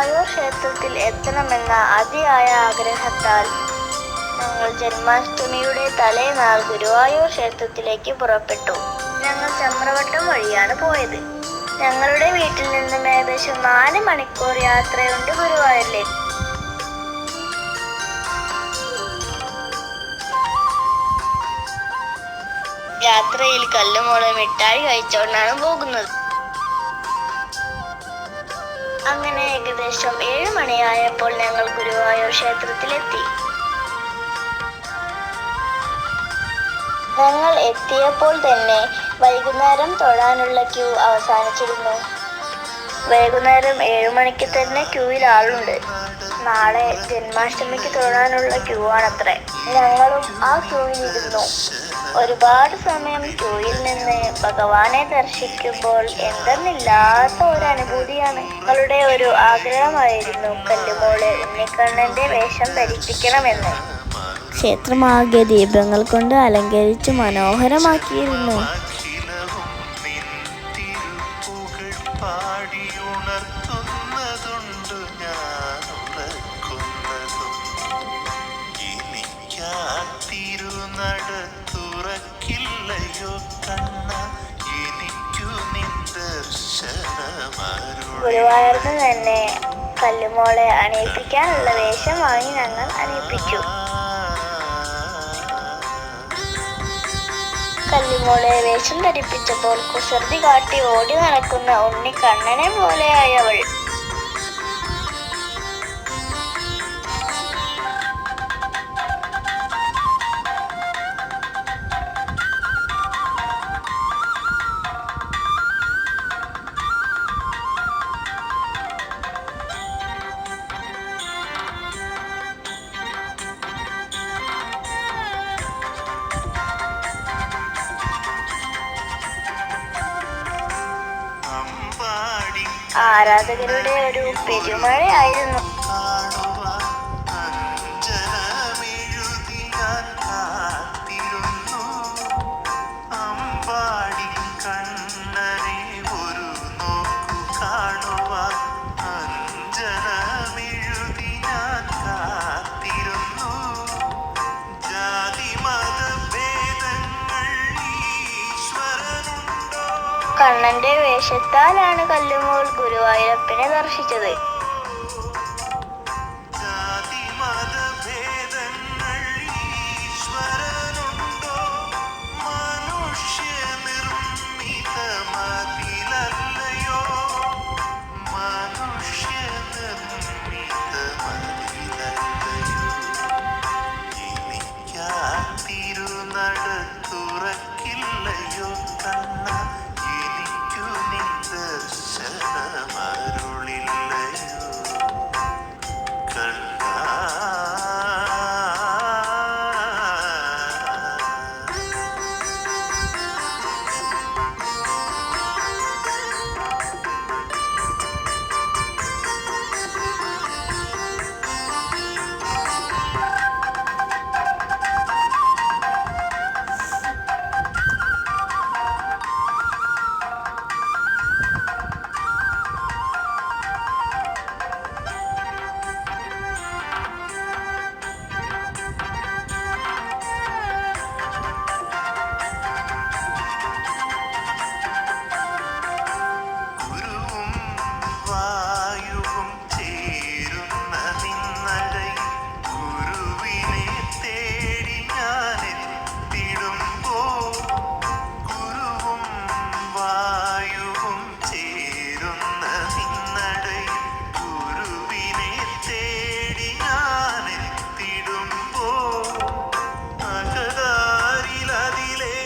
ഗുരുവായൂർ ക്ഷേത്രത്തിൽ എത്തണമെന്ന അതിയായ ആഗ്രഹത്താൽ ഞങ്ങൾ ജന്മാഷ്ടമിയുടെ തലേനാൾ ഗുരുവായൂർ ക്ഷേത്രത്തിലേക്ക് പുറപ്പെട്ടു. ഞങ്ങൾ ചമ്രവട്ടം വഴിയാണ് പോയത്. ഞങ്ങളുടെ വീട്ടിൽ നിന്നും ഏകദേശം നാല് മണിക്കൂർ യാത്രയുണ്ട് ഗുരുവായൂരിലേക്ക് യാത്രയിൽ കല്ലുമോളെ മിഠായി കഴിച്ചുകൊണ്ടാണ് പോകുന്നത്. അങ്ങനെ ഏകദേശം ഏഴ് മണിയായപ്പോൾ ഞങ്ങൾ ഗുരുവായൂർ ക്ഷേത്രത്തിലെത്തി. ഞങ്ങൾ എത്തിയപ്പോൾ തന്നെ വൈകുന്നേരം തൊഴാനുള്ള ക്യൂ അവസാനിച്ചിരുന്നു. വൈകുന്നേരം ഏഴു മണിക്ക് തന്നെ ക്യൂവിൽ ആളുണ്ട്. നാളെ ജന്മാഷ്ടമിക്ക് തൊഴാനുള്ള ക്യൂ ആണത്രേ. ഞങ്ങളും ആ ക്യൂവിൽ ഇരുന്നു ഒരുപാട് സമയം ക്യൂയിൽ നിന്ന് ഭഗവാനെ ദർശിക്കുമ്പോൾ എന്തെന്നില്ലാത്ത ഒരു അനുഭൂതിയാണ്. ഞങ്ങളുടെ ഒരു ആഗ്രഹമായിരുന്നു കല്ലുമോൾ ഉണ്ണിക്കണ്ണന്റെ വേഷം ധരിപ്പിക്കണമെന്ന്. ക്ഷേത്രമാകെ ദീപങ്ങൾ കൊണ്ട് അലങ്കരിച്ച് മനോഹരമാക്കിയിരുന്നു. പാടിയുണർത്തുന്നതുണ്ട് ഞാൻ എനിക്കാ തന്നെ കല്ലുമോളെ അണിയിപ്പിക്കാനുള്ള വേഷം വാങ്ങി ഞങ്ങൾ അണിയിപ്പിച്ചു. കല്ലുമോളെ വേഷം ധരിപ്പിച്ചപ്പോൾ കുസൃതി കാട്ടി ഓടി നടക്കുന്ന ഉണ്ണി കണ്ണനെ ആരാധകരുടെ ഒരു പെരുമഴയായിരുന്നു. കണ്ണന്റെ വേഷത്താലാണ് കല്ലുമോൾ ഗുരുവായൂരപ്പനെ ദർശിച്ചത്.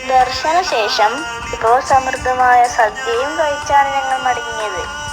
ദർശനശേഷം വിഭവസമൃദ്ധമായ സദ്യയും കഴിച്ചാണ് ഞങ്ങൾ മടങ്ങിയത്.